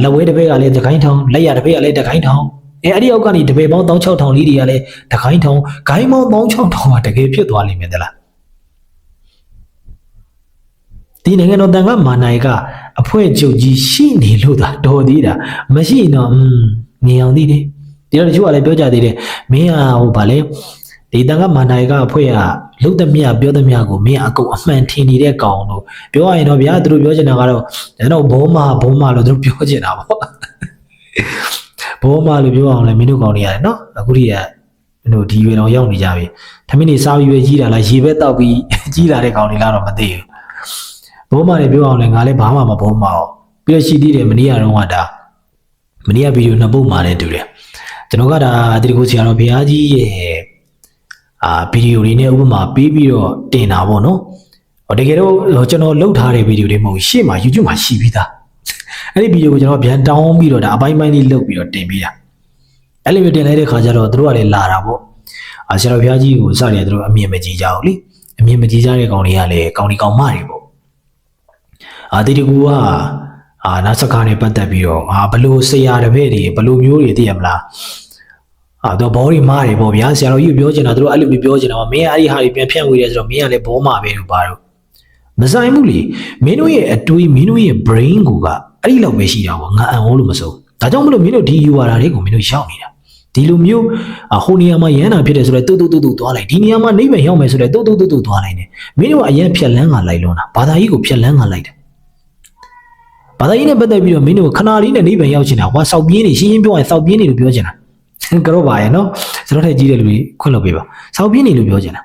လက်ဝဲတစ်ဘက်ကလည်းတခိုင်းတောင်လက်ရတစ်ဘက်ကလည်းတခိုင်းတောင်အဲအဲ့ဒီအောက်ကနေတပည့်ပေါင်း16000လေးတွေကလည်းတခိုင်းတောင်ဂိုင်းမောင်း16000ကတကယ်ဖြစ်သွားလိမ့်မယ်တလားဒီနိုင်ငံတော်တန်ခါမာနိုင်ကအဖွဲချုပ်ကြီးရှိနေလို့သာတော်သေးတာမရှိရင်တော့อืมမြင်အောင်သိတယ်ဒီတော့တချို့ကလည်းပြောကြသေးတယ်မင်းကဟိုဗာလဲဒီတန်ခါမာနိုင်ကအဖွဲ့က လုတ်သမျှပြောသမျှကိုမင်းအကုန်အမှန်ထင်နေတဲ့ကောင်တို့ပြောရရင်တော့ဗျာသူတို့ပြောချင်တာကတော့ကျွန်တော်ဘောမာဘောမာလို့သူတို့ပြောချင်တာပေါ့ဘောမာလို့ပြောအောင်လဲမင်းတို့ကောင်တွေရတယ်နော်အခုဒီကမင်းတို့ဒီရွေတော်ရောက်နေကြပြီထမင်းနေစားပြီးပဲကြီးတာလားရေပဲတောက်ပြီးကြီးလာတဲ့ကောင်တွေလားတော့မသိဘူးဘောမာတွေပြောအောင်လဲငါလည်းဘာမှမဘောမာအောင်ပြီးတော့ရှိသေးတယ်မနေ့ကတော့ကဒါမနေ့ကဗီဒီယိုနှစ်ပုတ်မှာလည်းတူတယ်ကျွန်တော်ကဒါအတိတ်ကိုဆရာတော်ဘုရားကြီးရဲ့ အာဗီဒီယိုလေးနဲ့ဥပမာပေးပြီးတော့တင်တာပေါ့နော်ဟောတကယ်တော့ကျွန်တော်လုပ်ထားတဲ့ဗီဒီယိုလေးမဟုတ်ရှေ့မှာ YouTube မှာရှိပြီးသားအဲ့ဒီဗီဒီယိုကိုကျွန်တော်ပြန်တောင်းပြီးတော့ဒါအပိုင်းပိုင်းလေးလုပ်ပြီးတော့တင်ပေးတာအဲ့လိုမျိုးတင်လိုက်တဲ့ခါကျတော့တို့ကလည်းလာတာပေါ့အာဆရာတော်ဘုရားကြီးကိုစတယ်တို့အမြင်မကြည့်ကြဘူးလေအမြင်မကြည့်ကြတဲ့ကောင်တွေကလည်းကောင်ဒီကောင်မတွေပေါ့အာတိတကူကအာနာစကားနဲ့ပတ်သက်ပြီးတော့အာဘလို့ဆရာတပည့်တွေဘလို့မျိုးတွေသိရမလား အာတော့ဘောရီမားတွေပေါ့ဗျာဆရာတော်ကြီးပြောချင်တာတို့အဲ့လိုမျိုးပြောချင်တာမင်းအဲ့ဒီဟာတွေပြန်ဖြန့်ဝေတယ်ဆိုတော့မင်းကလည်းဘောမာပဲလို့ပါတော့မဆိုင်ဘူးလေမင်းတို့ရဲ့အတွေးမင်းတို့ရဲ့ brain ကိုကအဲ့ဒီလောက်ပဲရှိတာပေါ့ငါအံ့ဩလို့မစိုးဒါကြောင့်မလို့မင်းတို့ဒီ URL တွေကိုမင်းတို့ရောက်နေတာဒီလိုမျိုးဟိုနေရာမှာရဟန္တာဖြစ်တယ်ဆိုတော့တူတူတူတူသွားလိုက်ဒီနေရာမှာနိဗ္ဗာန်ရောက်မယ်ဆိုတော့တူတူတူတူသွားလိုက်တယ်မင်းတို့ကအရင်ဖြတ်လန်းကလိုက်လွန်းတာဘာသာကြီးကိုဖြတ်လန်းကလိုက်တယ်ဘာသာရေးနဲ့ပတ်သက်ပြီးတော့မင်းတို့ခဏလေးနဲ့နိဗ္ဗာန်ရောက်ချင်တာဟောစောက်ပြင်းနေရှင်းရှင်းပြောရင်စောက်ပြင်းနေလို့ပြောချင်တာ ကတော့ပါရဲ့နော်ကျွန်တော်ထက်ကြီးတဲ့လူတွေခွင့်လုပ်ပေးပါစောက်ပြင်းနေလို့ပြောချင်တာ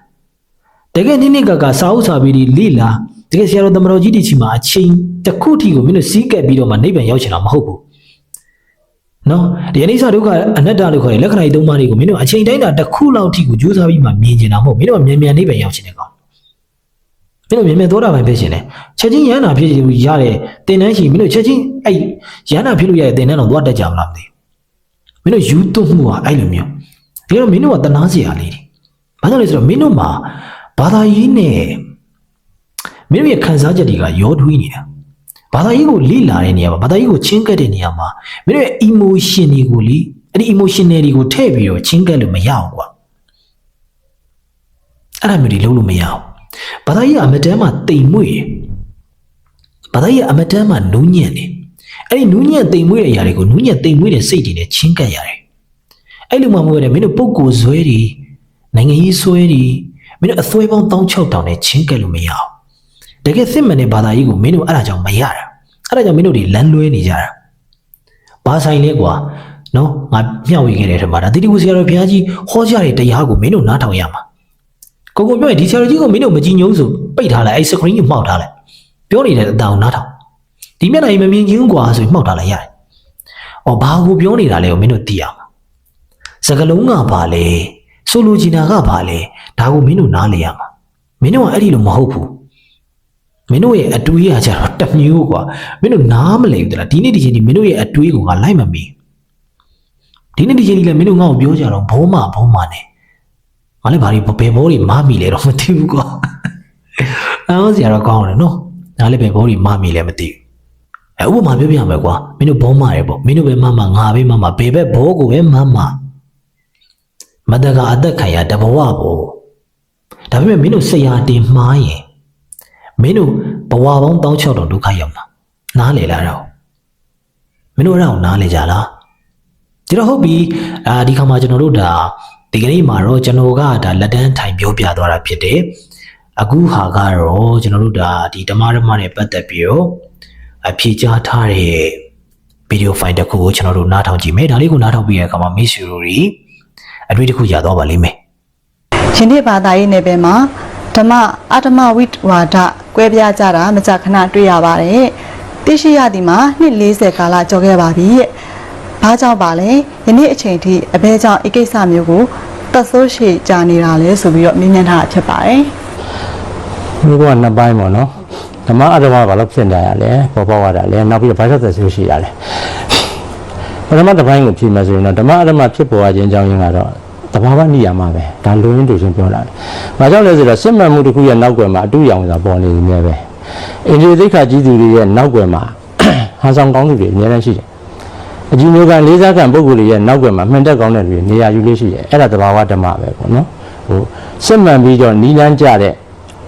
တကယ်နိမ့်နိမ့်ကကစာအုပ်စာပေတွေလိလာတကယ်ဆရာတော်တမတော်ကြီးတီချီမှာအချိန်တစ်ခုထိကိုမင်းတို့စီးကပ်ပြီးတော့မှနိဗ္ဗာန်ရောက်ချင်တာမဟုတ်ဘူးနော်ဒီအနိစ္စဒုက္ခအနတ္တလို့ခေါ်တဲ့လက္ခဏာ၃ပါးတွေကိုမင်းတို့အချိန်တိုင်းတာတစ်ခုလောက်ထိကိုကြိုးစားပြီးမှမြင်ကျင်တာမဟုတ်မင်းတို့ကမြန်မြန်နိဗ္ဗာန်ရောက်ချင်တဲ့ကောင်မင်းတို့မြန်မြန်သောတာပန်ဖြစ်ရှင်တယ်ချက်ချင်းရဟန္တာဖြစ်လို့ရတဲ့တင်တန်းရှိမင်းတို့ချက်ချင်းအဲ့ရဟန္တာဖြစ်လို့ရတဲ့တင်တန်းတော့သွားတက်ကြမလားမသိဘူး မင်းတို့ယူသွမှုဟာအဲ့လိုမျိုးဒီတော့မင်းတို့ကတနာစရာလေးတွေဘာကြောင့်လဲဆိုတော့မင်းတို့မှာဘာသာရေးနဲ့မင်းတို့ရဲ့ခံစားချက်တွေကရောထွေးနေတာဘာသာရေးကိုလေ့လာတဲ့နေရာမှာဘာသာရေးကိုချင်းကပ်တဲ့နေရာမှာမင်းတို့ရဲ့ emotion တွေကိုလေအဲ့ဒီ emotion တွေကိုထည့်ပြီးတော့ချင်းကပ်လို့မရအောင်ကွာအဲ့ဒါမျိုးတွေလုံးလို့မရအောင်ဘာသာရေးကအမတန်းမှတိမ်မွေ့တယ်ဘာသာရေးကအမတန်းမှနူးညံ့တယ် အဲ့ဒီနူးညံ့တိမ်မွေ့တဲ့အရာတွေကိုနူးညံ့တိမ်မွေ့တဲ့စိတ်တွေနဲ့ချင်းကပ်ရတယ်အဲ့လိုမှမဟုတ်ရတယ်မင်းတို့ပုံကိုယ်ဇွဲတွေနိုင်ငံရေးဆွဲတွေမင်းတို့အသွဲပေါင်း16000နဲ့ချင်းကပ်လို့မရအောင်တကယ်စစ်မှန်တဲ့ဘာသာရေးကိုမင်းတို့အဲ့ဒါကြောင့်မရတာအဲ့ဒါကြောင့်မင်းတို့တွေလမ်းလွဲနေကြတာဘာဆိုင်လဲကွာနော်ငါမျှဝေခဲ့တဲ့ထက်မှာဒါတိတိဝဆရာတော်ဘုရားကြီးဟောကြားတဲ့တရားကိုမင်းတို့နားထောင်ရမှာကိုကိုပြောရင်ဒီဆရာကြီးကိုမင်းတို့မကြည်ညိုးဆိုပိတ်ထားလိုက်အဲ့စခရင်းကိုမှောက်ထားလိုက်ပြောနေတဲ့အတောင်နားထောင် ဒီမျက်နှာကြီးမမြင်ချင်းကွာဆိုပြီးမှောက်တာလည်းရတယ်။အော်ဘာကိုပြောနေတာလဲကိုမင်းတို့သိရမှာ။စကလုံးကဘာလဲ။ဆိုလိုချင်တာကဘာလဲ။ဒါကိုမင်းတို့နားလေရမှာ။မင်းတို့ကအဲ့ဒီလိုမဟုတ်ဘူး။မင်းတို့ရဲ့အတွေးကကြတော့တမျိုးကွာ။မင်းတို့နားမလည်ဘူးတလား။ဒီနေ့ဒီချိန်ဒီမင်းတို့ရဲ့အတွေးကိုငါလိုက်မမီ။ဒီနေ့ဒီချိန်ဒီလည်းမင်းတို့ငါ့ကိုပြောကြတော့ဘုံမဘုံမနဲ့။ငါလည်းဘာလို့ဘယ်ဘောတွေမမီလဲတော့မသိဘူးကွာ။အော်စရာတော့ကောင်းတယ်နော်။ငါလည်းဘယ်ဘောတွေမမီလဲမသိဘူး။ အဲဥပမာပြောပြရမယ်ကွာ။မင်းတို့ဘောမရဲပေါ့။မင်းတို့ပဲမမငါပဲမမဘယ်ဘက်ဘောကိုပဲမမမတကအသက်ခံရတဘဝပေါ့။ဒါပေမဲ့မင်းတို့စိတ်ဟာတင်မှားရင်မင်းတို့ဘဝပေါင်း16000ဒုက္ခရောက်မှာ။နားလေလားတော့။မင်းတို့အဲ့ဒါကိုနားလေကြလား။ကျွန်တော်ဟုတ်ပြီအာဒီခါမှာကျွန်တော်တို့ဒါဒီကနေ့မှာတော့ကျွန်တော်ကဒါလက်တန်းထိုင်ပြောပြသွားတာဖြစ်တယ်အခုဟာကတော့ကျွန်တော်တို့ဒါဒီဓမ္မဓမ္မနဲ့ပတ်သက်ပြီးတော့ အဖြေကြားထားတဲ့ဗီဒီယိုဖိုင်တစ်ခုကိုကျွန်တော်တို့နားထောင်ကြည့်မယ်ဒါလေးကိုနားထောင်ပြီးတဲ့အခါမှာမိတ်ဆွေတို့တွေအတွေ့တစ်ခုရသွားပါလိမ့်မယ်ယနေ့ဘာသာရေးနယ်ပယ်မှာဓမ္မအတ္တမဝိတဝါဒကွဲပြားကြတာမကြာခဏတွေ့ရပါတယ်။သိရှိရသည်မှာနှစ်40ကာလကျော်ခဲ့ပါပြီ။ဘာကြောင့်ပါလဲ။ယနေ့အချိန်ထိအဘဲကြောင့်အကိစ္စမျိုးကိုသက်ဆိုးရှည်ကြာနေတာလဲဆိုပြီးတော့မြင်မြင်ထားတာဖြစ်ပါတယ်ဒီကနှစ်ပိုင်းပေါ့နော် ဓမ္မအဓမ္မဘာလို့ဖြစ်နေရလဲပေါ်ပေါ်လာလဲနောက်ပြီးတော့ဘာကြောင့်သက်ဆိုးရှိရလဲပထမတစ်ပိုင်းကိုဖြေမယ်ဆိုရင်တော့ဓမ္မအဓမ္မဖြစ်ပေါ်ခြင်းအကြောင်းရင်းကတော့တဘာဝနိယာမပဲဒါလူရင်းတူချင်းပြောလာတယ်။ဘာကြောင့်လဲဆိုတော့စစ်မှန်မှုတစ်ခုရဲ့နောက်ွယ်မှာအတူရောင်ဆိုတာပေါ်နေနေမြဲပဲ။အင်ဂျီသိက္ခာကြီးသူတွေရဲ့နောက်ွယ်မှာဟန်ဆောင်ကောင်းသူတွေအများကြီးရှိတယ်။အကြီးမျိုးကလေးစားခံပုဂ္ဂိုလ်တွေရဲ့နောက်ွယ်မှာမှန်တက်ကောင်းတဲ့လူတွေနေရာယူလေးရှိတယ်။အဲ့ဒါတဘာဝဓမ္မပဲပေါ့နော်။ဟိုစစ်မှန်ပြီးတော့နီးလန်းကြတဲ့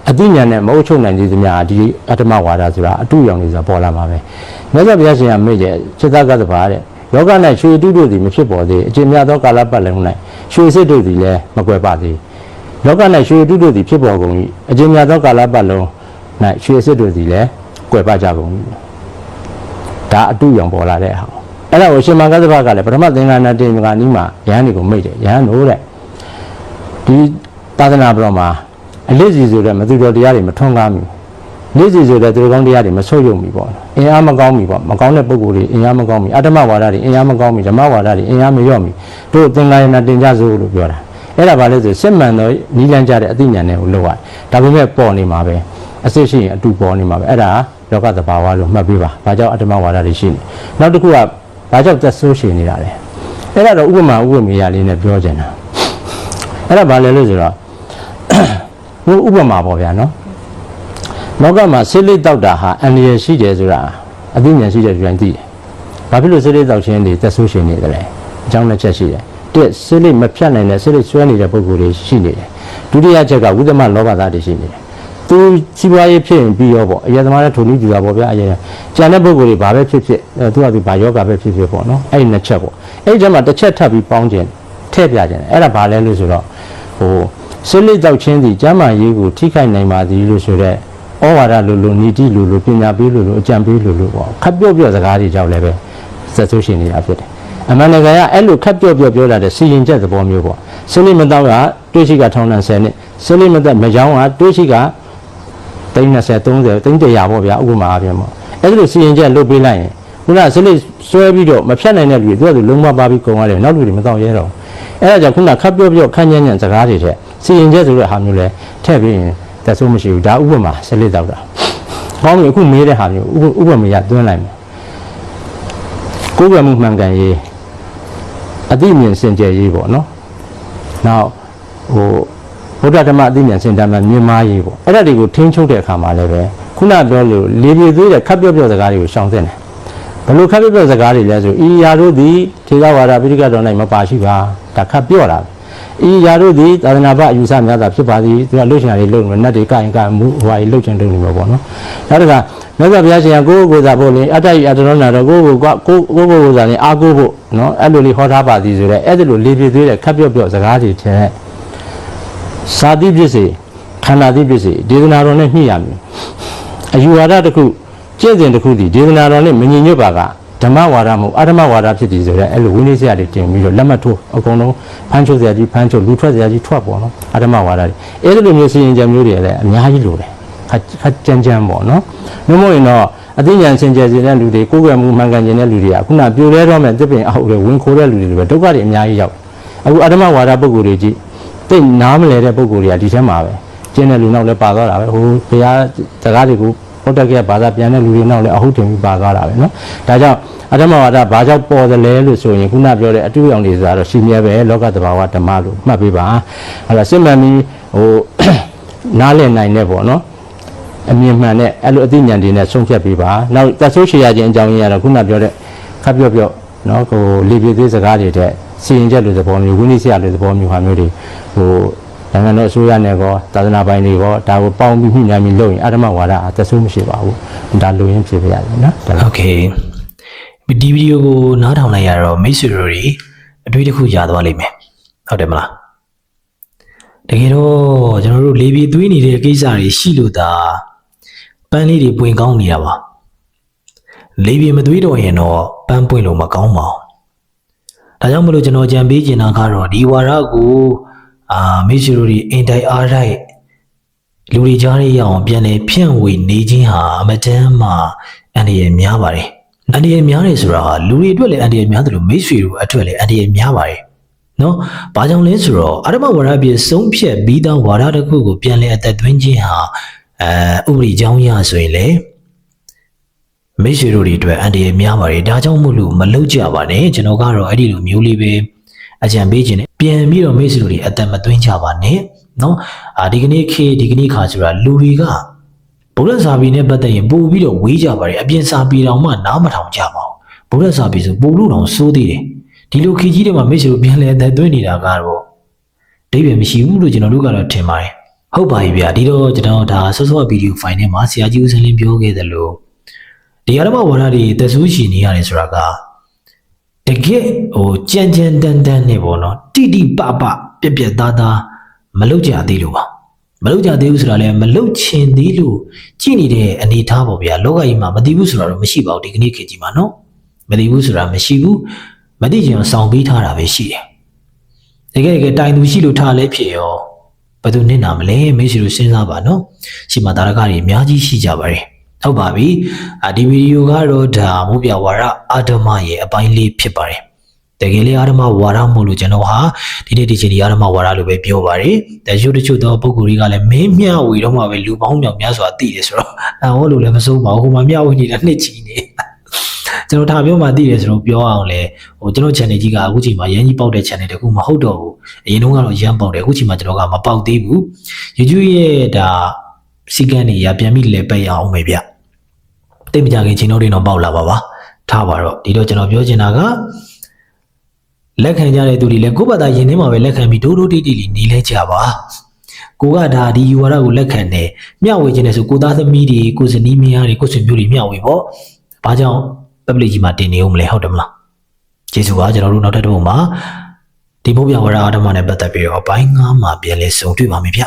အသိဉာဏ်နဲ့မဟုတ်ချုပ်နိုင်သေးသမျှဒီအတ္တမဝါဒဆိုတာအတူရောင်နေဆိုတာပေါ်လာမှာပဲမြတ်စွာဘုရားရှင်ကမိတ်တဲ့စိတ္တကသဘာတဲ့ယောဂနဲ့ရွှေတုတို့သည်မဖြစ်ပေါ်သေးအကျင့်များသောကာလပတ်လုံး၌ရွှေစစ်တို့သည်လည်းမကွယ်ပသေးယောဂနဲ့ရွှေတုတို့သည်ဖြစ်ပေါ်ကုန်၏အကျင့်များသောကာလပတ်လုံး၌ရွှေစစ်တို့သည်လည်းကွယ်ပကြကုန်၏ဒါအတူရောင်ပေါ်လာတဲ့ဟာအဲ့ဒါကိုရှင်မင်္ဂသဘာကလည်းပထမသင်္ကန်းနာတင်ကနီးမှာယဟန်တွေကိုမိတ်တယ်ယဟန်တို့တဲ့ဒီသာသနာ့ဘတော်မှာ အလေးစီဆိုတဲ့မသူတော်တရားတွေမထွန်းကားမီလေးစီဆိုတဲ့သူတော်ကောင်းတရားတွေမဆုတ်ယုံမီပေါ့အင်အားမကောင်းမီပေါ့မကောင်းတဲ့ပုံကိုယ်တွေအင်အားမကောင်းမီအတ္တမဝါဒတွေအင်အားမကောင်းမီဓမ္မဝါဒတွေအင်အားမလျော့မီတို့သင်္ကာရဏတင်ကြစို့လို့ပြောတာအဲ့ဒါဘာလဲဆိုစစ်မှန်သောနီးလန်းကြတဲ့အသိဉာဏ်တွေကိုလောက်ရတယ်ဒါပေမဲ့ပေါ်နေမှာပဲအစစ်ရှိရင်အတူပေါ်နေမှာပဲအဲ့ဒါလောကသဘာဝလို့မှတ်ပေးပါဘာကြောင့်အတ္တမဝါဒတွေရှိနေနောက်တစ်ခုကဘာကြောင့်သက်ဆိုးရှင်နေတာလဲအဲ့ဒါတော့ဥပမာဥပမေရလေးနဲ့ပြောချင်တာအဲ့ဒါဘာလဲလို့ဆိုတော့ ဘုဥပမာပေါ့ဗျာနော်လောကမှာဆေးလိတ်တောက်တာဟာအန္တရာယ်ရှိတယ်ဆိုတာအသိဉာဏ်ရှိတဲ့ကျွမ်းသိတယ်။ဘာဖြစ်လို့ဆေးလိတ်တောက်ခြင်းတွေသက်ဆိုးရှင်နေတယ်လဲအကြောင်းတစ်ချက်ရှိတယ်။တစ်ဆေးလိတ်မဖြတ်နိုင်တဲ့ဆေးလိတ်ဆွဲနေတဲ့ပုံကိုယ်တွေရှိနေတယ်။ဒုတိယချက်ကဝိသမလောဘသားတွေရှိနေတယ်။သူစီးပွားရေးဖြစ်ရင်ပြီးရောပေါ့အရာသမားနဲ့ထုံနည်းပြတာပေါ့ဗျာအရာကျန်တဲ့ပုံကိုယ်တွေဘာပဲဖြစ်ဖြစ်အဲသူကသူဘာယောဂပဲဖြစ်ဖြစ်ပေါ့နော်အဲ့ဒီနှစ်ချက်ပေါ့အဲ့ဒီထဲမှာတစ်ချက်ထပ်ပြီးပေါင်းခြင်းထည့်ပြခြင်းအဲ့ဒါဘာလဲလို့ဆိုတော့ဟို ဆွလိတောက်ချင်းသည်ကျမ်းမာရေးကိုထိခိုက်နိုင်ပါသည်လို့ဆိုတော့ဩဝါဒလိုလိုနီတိလိုလိုပညာပေးလိုလိုအကြံပေးလိုလိုပေါ့ခပ်ပြော့ပြော့စကားတွေကြောင့်လည်းပဲဆက်ဆိုးရှင်နေတာဖြစ်တယ်အမှန်တကယ်ကအဲ့လိုခပ်ပြော့ပြော့ပြောလာတဲ့စီရင်ချက်သဘောမျိုးပေါ့ဆွလိမတောက်ကတွေးရှိကထောင်းတန်10နှစ်ဆွလိမသက်မယောင်းကတွေးရှိက30 30 30 300ပေါ့ဗျာဥပမာအပြင်ပေါ့အဲ့လိုစီရင်ချက်လုပ်ပေးလိုက်ရင်ခုနဆွလိဆွဲပြီးတော့မဖြတ်နိုင်တဲ့လူတွေသူကလုံးဝပါပြီးကုန်ရတယ်နောက်လူတွေမတော့ရဲတော့အဲ့ဒါကြောင့်ခုနခပ်ပြော့ပြော့ခန့်ညံ့ညံ့စကားတွေထက် စီရင်ချက်ဆိုတဲ့ဟာမျိုးလဲထည့်ပြီးရင်သက်ဆိုးမရှိဘူးဒါဥပမာဆွလိတောက်တာကောင်းပြီအခုမေးတဲ့ဟာမျိုးဥပမာရသွင်းလိုက်မယ်ကိုယ်ကမှုမှန်ကန်ရေးအသိဉာဏ်စင်ကြယ်ရေးပေါ့နော်နောက်ဟိုဘုရားဓမ္မအသိဉာဏ်စင်တမ်းမှာမြင်မာရေးပေါ့အဲ့ဒါတွေကိုထိန်းချုပ်တဲ့အခါမှာလည်းပဲခုနပြောလို့လေပြေသေးတဲ့ခပ်ပြော့ပြော့စကားတွေကိုရှောင်သင့်တယ်ဘလို့ခပ်ပြော့ပြော့စကားတွေလဲဆိုဤရာတို့သည်ထေရဝါဒပိဋကတော်၌မပါရှိပါဒါခပ်ပြော့တာ ဤရာတို့သည်သာသနာ့ဘအယူဆများသာဖြစ်ပါသည်သူကလှုပ်ရှင်တွေလှုပ်နေတယ်နတ်တွေကင်ကင်မှုဟိုဟာကြီးလှုပ်ချင်လှုပ်နေမှာပေါ့နော်နောက်တစ်ခါမြတ်စွာဘုရားရှင်ကကိုယ့်ကိုယ်ကိုယ်စားဖို့လေအတ္တဤအတ္တရောနာတော့ကိုယ့်ကိုယ်ကကိုယ့်ကိုယ့်ကိုယ်ကိုယ်စားနေအားကိုးဖို့နော်အဲ့လိုလေးဟောထားပါသည်ဆိုတော့အဲ့ဒီလိုလေးပြည့်သေးတဲ့ခပ်ပြော့ပြော့စကားတွေထဲစာတိဖြစ်စေခန္ဓာတိဖြစ်စေဒေသနာတော်နဲ့ညှိရမယ်အယူဝါဒတစ်ခုကျင့်စဉ်တစ်ခုဒီဒေသနာတော်နဲ့မညီညွတ်ပါက ဓမ္မဝါဒမဟုတ်အဓမ္မဝါဒဖြစ်သည်ဆိုတော့အဲ့လိုဝိနည်းစရာတွေတင်ပြီးတော့လက်မှတ်ထိုးအကုန်လုံးဖမ်းချုပ်စရာကြီးဖမ်းချုပ်လူထွက်စရာကြီးထွက်ပေါ့နော်အဓမ္မဝါဒတွေအဲ့ဒီလိုမျိုးစီရင်ကြံမျိုးတွေလည်းအများကြီးလိုတယ်ခက်ခက်ကြမ်းကြမ်းပေါ့နော်နှမို့ရင်တော့အသိဉာဏ်စင်ကြယ်စေတဲ့လူတွေကိုယ်ကွယ်မှုမှန်ကန်ခြင်းတဲ့လူတွေကခုနပြိုလဲတော့မဲ့တစ်ပင်အောက်တွေဝင်ခိုးတဲ့လူတွေတွေပဲဒုက္ခတွေအများကြီးရောက်အခုအဓမ္မဝါဒပုဂ္ဂိုလ်တွေကြီးသိနားမလဲတဲ့ပုဂ္ဂိုလ်တွေကဒီထဲမှာပဲကျင်းတဲ့လူနောက်လည်းပါသွားတာပဲဟိုဘုရားစကားတွေကို ဟုတ်တက်ကဘာသာပြန်တဲ့လူတွေနောက်လည်းအဟုတ်တင်ပြီးပါသွားတာပဲเนาะဒါကြောင့်အဓမ္မဝါဒဘာကြောင့်ပေါ်သလဲလို့ဆိုရင်ခုနပြောတဲ့အတူရောင်တွေဆိုတာတော့ရှင်မြဲပဲလောကတဘာဝဓမ္မလို့မှတ်ပေးပါအဲ့ဒါစစ်မှန်ပြီးဟို နားလည်နိုင်တဲ့ပေါ့နော်အမြင်မှန်တဲ့အဲ့လိုအသိဉာဏ်တွေနဲ့ဆုံးဖြတ်ပေးပါနောက်သက်ဆိုးရှည်ရခြင်းအကြောင်းရင်းကတော့ခုနပြောတဲ့ခပ်ပြော့ပြော့နော်ဟိုလေပြေသေးစကားတွေတဲ့စီရင်ချက်လိုသဘောမျိုးဝိနည်းစရာလိုသဘောမျိုးဟာမျိုးတွေဟို နိုင်ငံတော်အစိုးရနဲ့ကောသာသနာပိုင်တွေကောဒါကိုပေါင်းပြီးညှိနှိုင်းပြီးလုပ်ရင်အဓမ္မဝါဒအသက်ဆုံးမရှိပါဘူးဒါလိုရင်းဖြစ်ပြရတယ်နော်ဟုတ်ကဲ့ဒီဗီဒီယိုကိုနားထောင်လိုက်ရတော့မိတ်ဆွေတို့တွေအတွေ့တစ်ခုရသွားလိမ့်မယ်ဟုတ်တယ်မလားတကယ်တော့ကျွန်တော်တို့လေပြေသွေးနေတဲ့ကိစ္စတွေရှိလို့ဒါပန်းလေးတွေပွင့်ကောင်းနေတာပါလေပြေမသွေးတော့ရင်တော့ပန်းပွင့်လို့မကောင်းပါဘူးဒါကြောင့်မလို့ကျွန်တော်ကြံပေးချင်တာကတော့ဒီဝါရကို အာမိတ်ဆွေတို့တွေအင်တိုင်အားတိုက်လူတွေကြားရအောင်ပြန်လဲဖြန့်ဝေနေခြင်းဟာအမတန်မှအန္တရာယ်များပါတယ်။အန္တရာယ်များတယ်ဆိုတာဟာလူတွေအတွက်လည်းအန္တရာယ်များတယ်လို့မိတ်ဆွေတို့အတွက်လည်းအန္တရာယ်များပါတယ်။နော်။ဘာကြောင့်လဲဆိုတော့အရမဝါဒပြေဆုံးဖြတ်ပြီးသားဝါဒတစ်ခုကိုပြန်လဲအသက်သွင်းခြင်းဟာအဲဥပဒေကြောင်းရဆိုရင်လေမိတ်ဆွေတို့တွေအတွက်အန္တရာယ်များပါတယ်။ဒါကြောင့်မို့လို့မလုပ်ကြပါနဲ့။ကျွန်တော်ကတော့အဲ့ဒီလိုမျိုးလေးပဲ အကြံပေးခြင်းနဲ့ပြန်ပြီးတော့မိတ်ဆွေတို့တွေအသက်မသွင်းကြပါနဲ့။နော်။အာဒီကနေ့ခေတ်ဒီကနေ့ခါဆိုတာလူတွေကဗုဒ္ဓစာပေနဲ့ပတ်သက်ရင်ပို့ပြီးတော့ဝေးကြပါတယ်အပြင်စာပေတော်မှနားမထောင်ကြပါဘူးဗုဒ္ဓစာပေဆိုပို့လို့တောင်စိုးသေးတယ်ဒီလိုခေတ်ကြီးတွေမှာမိတ်ဆွေတို့ပြန်လဲအသက်သွင်းနေတာကတော့အဓိပ္ပာယ်မရှိဘူးလို့ကျွန်တော်တို့ကတော့ထင်ပါတယ်ဟုတ်ပါပြီဗျာဒီတော့ကျွန်တော်ဒါဆော့ဆော့ဗီဒီယိုဖိုင်ထဲမှာဆရာကြီးဦးစင်းလင်းပြောခဲ့တယ်လို့ဒီအရမဝါဒတွေသက်ဆိုးရှိနေရတယ်ဆိုတာက တကယ်ဟိုကြမ်းကြမ်းတန်းတန်းနေပေါ့နော်တိတိပပပြက်ပြက်သားသားမလုပ်ကြသေးလို့ပါမလုပ်ကြသေးဘူးဆိုတာလည်းမလုပ်ချင်သေးလို့ကြည်နေတဲ့အနေအထားပေါ့ဗျာလောကကြီးမှာမသိဘူးဆိုတာတော့မရှိပါဘူးဒီကနေ့ခေတ်ကြီးမှာနော်မသိဘူးဆိုတာမရှိဘူးမသိချင်အောင်စောင့်ပေးထားတာပဲရှိတယ်တကယ်တကယ်တိုင်သူရှိလို့ထားလဲဖြစ်ရောဘယ်သူနစ်နာမလဲမိတ်ဆွေတို့စဉ်းစားပါနော်ရှိမှတာရကတွေအများကြီးရှိကြပါတယ် ဟုတ်ပါပြီအာဒီဗီဒီယိုကတော့ဒါမိုးပြဝါရအာဓမရဲ့အပိုင်းလေးဖြစ်ပါတယ်တကယ်လေးအာရမဝါရမို့လို့ကျွန်တော်ဟာဒီနေ့ဒီချိန်ဒီအာရမဝါရလို့ပဲပြောပါတယ်။တချို့တချို့သောပုံကိုယ်တွေကလည်းမင်းမျှဝေတော့မှပဲလူပေါင်းမြောက်များစွာသိတယ်ဆိုတော့အဲဟောလို့လည်းမစိုးပါဘူး။ဟိုမှာမျှဝေနေတာနှစ်ချီနေ။ကျွန်တော်ဒါပြောမှသိတယ်ဆိုတော့ပြောအောင်လေဟိုကျွန်တော် channel ကြီးကအခုချိန်မှာရန်ကြီးပေါက်တဲ့ channel တခုမဟုတ်တော့ဘူး။အရင်တုန်းကတော့ရန်ပေါက်တယ်အခုချိန်မှာကျွန်တော်ကမပေါက်သေးဘူး။ YouTube ရဲ့ဒါ စီကံတွေရပြန်ပြီးလဲပိတ်အောင်မယ်ဗျ။တိတ်မကြခင်ချိန်တော့တွေတော့ပေါက်လာပါပါ။ထားပါတော့ဒီတော့ကျွန်တော်ပြောချင်တာကလက်ခံကြတဲ့သူတွေလည်းကိုယ့်ဘာသာယင်ထဲမှာပဲလက်ခံပြီးဒိုးဒိုးတိတိလေးနေလဲကြပါကိုကဒါဒီယူဝါဒကိုလက်ခံတယ်မျှဝေခြင်းနဲ့ဆိုကိုသားသမီးတွေကိုဇနီးမယားတွေကိုဆွေမျိုးတွေမျှဝေပေါ့ဘာကြောင့် public ကြီးမှာတင်နေဦးမလဲဟုတ်တယ်မလားကျေးဇူးပါကျွန်တော်တို့နောက်ထပ်တစ်ပုံမှာဒီဘုရားဝါဒအာဓမ္မနဲ့ပတ်သက်ပြီးတော့အပိုင်း9မှာပြန်လဲဆုံတွေ့ပါမယ်ဗျ